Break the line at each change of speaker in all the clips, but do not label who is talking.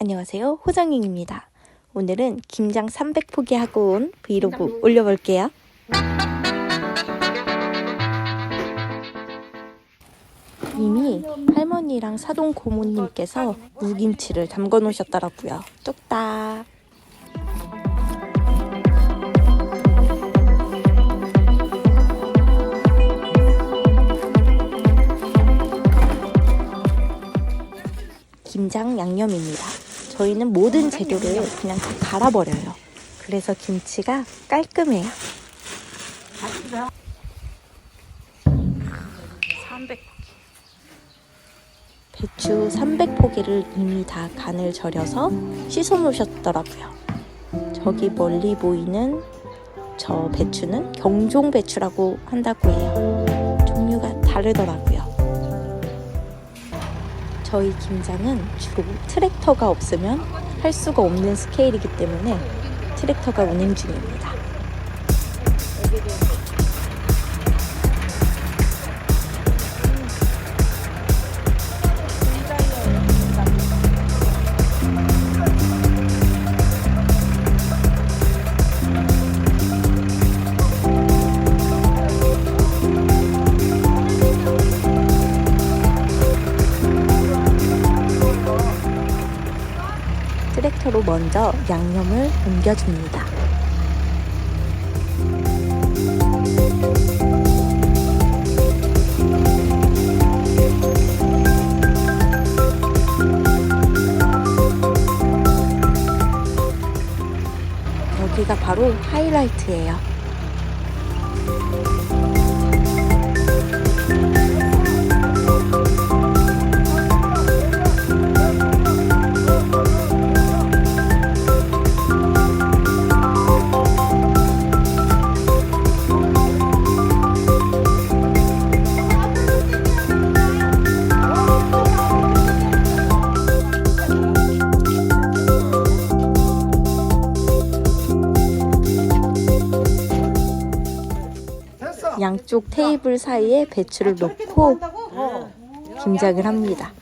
안녕하세요. 호정잉입니다. 오늘은 김장 300포기 하고 온 브이로그 올려볼게요. 이미 할머니랑 사돈 고모님께서 무김치를 담궈 놓으셨더라고요. 뚝딱. 김장 양념입니다. 저희는 모든 재료를 그냥 다 갈아버려요. 그래서 김치가 깔끔해요. 300포기. 배추 300포기를 이미 다 간을 절여서 씻어 놓으셨더라고요. 저기 멀리 보이는 저 배추는 경종 배추라고 한다고 해요. 종류가 다르더라고요. 저희 김장은 주로 트랙터가 없으면 할 수가 없는 스케일이기 때문에 트랙터가 운행 중입니다. 트랙터로 먼저 양념을 옮겨줍니다. 여기가 바로 하이라이트예요. 양쪽 테이블 사이에 배추를 넣고 김장을 합니다.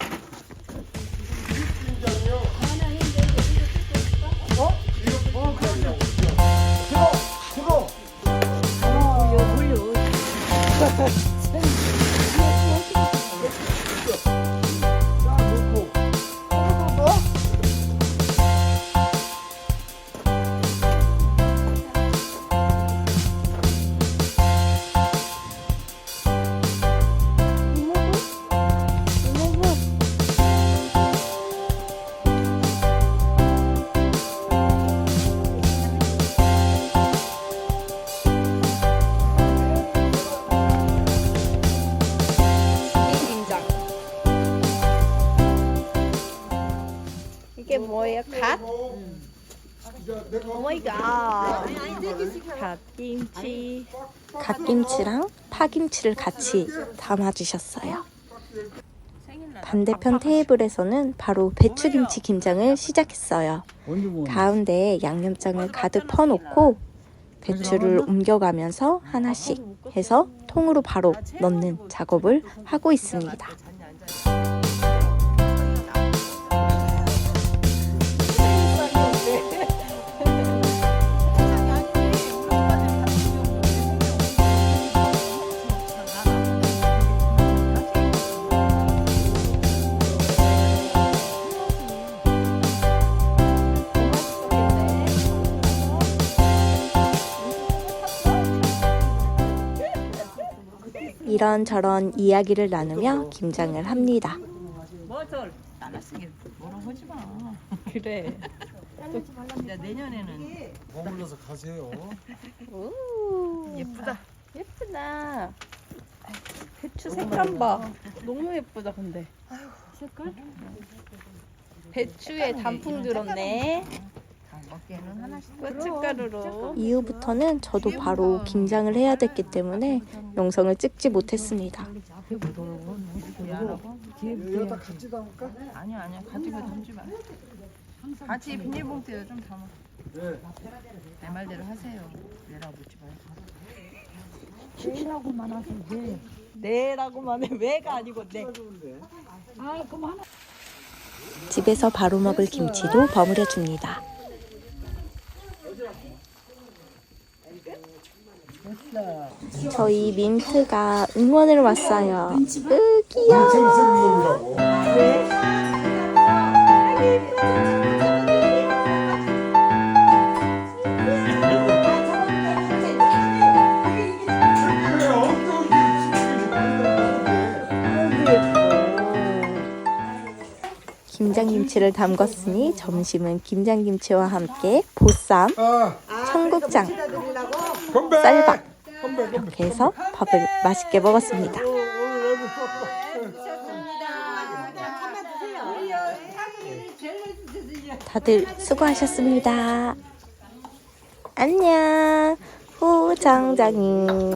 오마이갓 갓김치. 갓김치랑 파김치를 같이 담아주셨어요. 반대편 테이블에서는 바로 배추김치 김장을 시작했어요. 가운데에 양념장을 가득 퍼놓고 배추를 옮겨가면서 하나씩 해서 통으로 바로 넣는 작업을 하고 있습니다 이런저런 이야기를 나누며 김장을 합니다.
마.
그래.
내년에는
머물러서 가세요.
예쁘다.
예쁘다. 배추 색감 봐. 너무 예쁘다 근데.
색깔?
배추에 단풍 들었네.
하나씩.
고춧가루로. 이후부터는 저도 바로 김장을 해야 됐기 때문에 영상을 찍지 못했습니다.
여기다 같이 담을까?
아니야 아니야 가지고 담지 마. 같이 비닐봉투에 좀 담아.
네.
내 말대로 하세요. 내라고 묻지 말고.
내라고만 하세요. 네.
네라고만 해. 왜가 아니고 네.
아.
집에서 바로 먹을 김치도 버무려 줍니다. 저희 민트가 응원을 왔어요. 으 귀여워. 김장김치를 담궜으니 점심은 김장김치와 함께 보쌈,
아,
청국장. 쌀밥. 이렇게 해서 밥을 맛있게 먹었습니다.
여기 또
다들 수고하셨습니다. 안녕, 후장장님.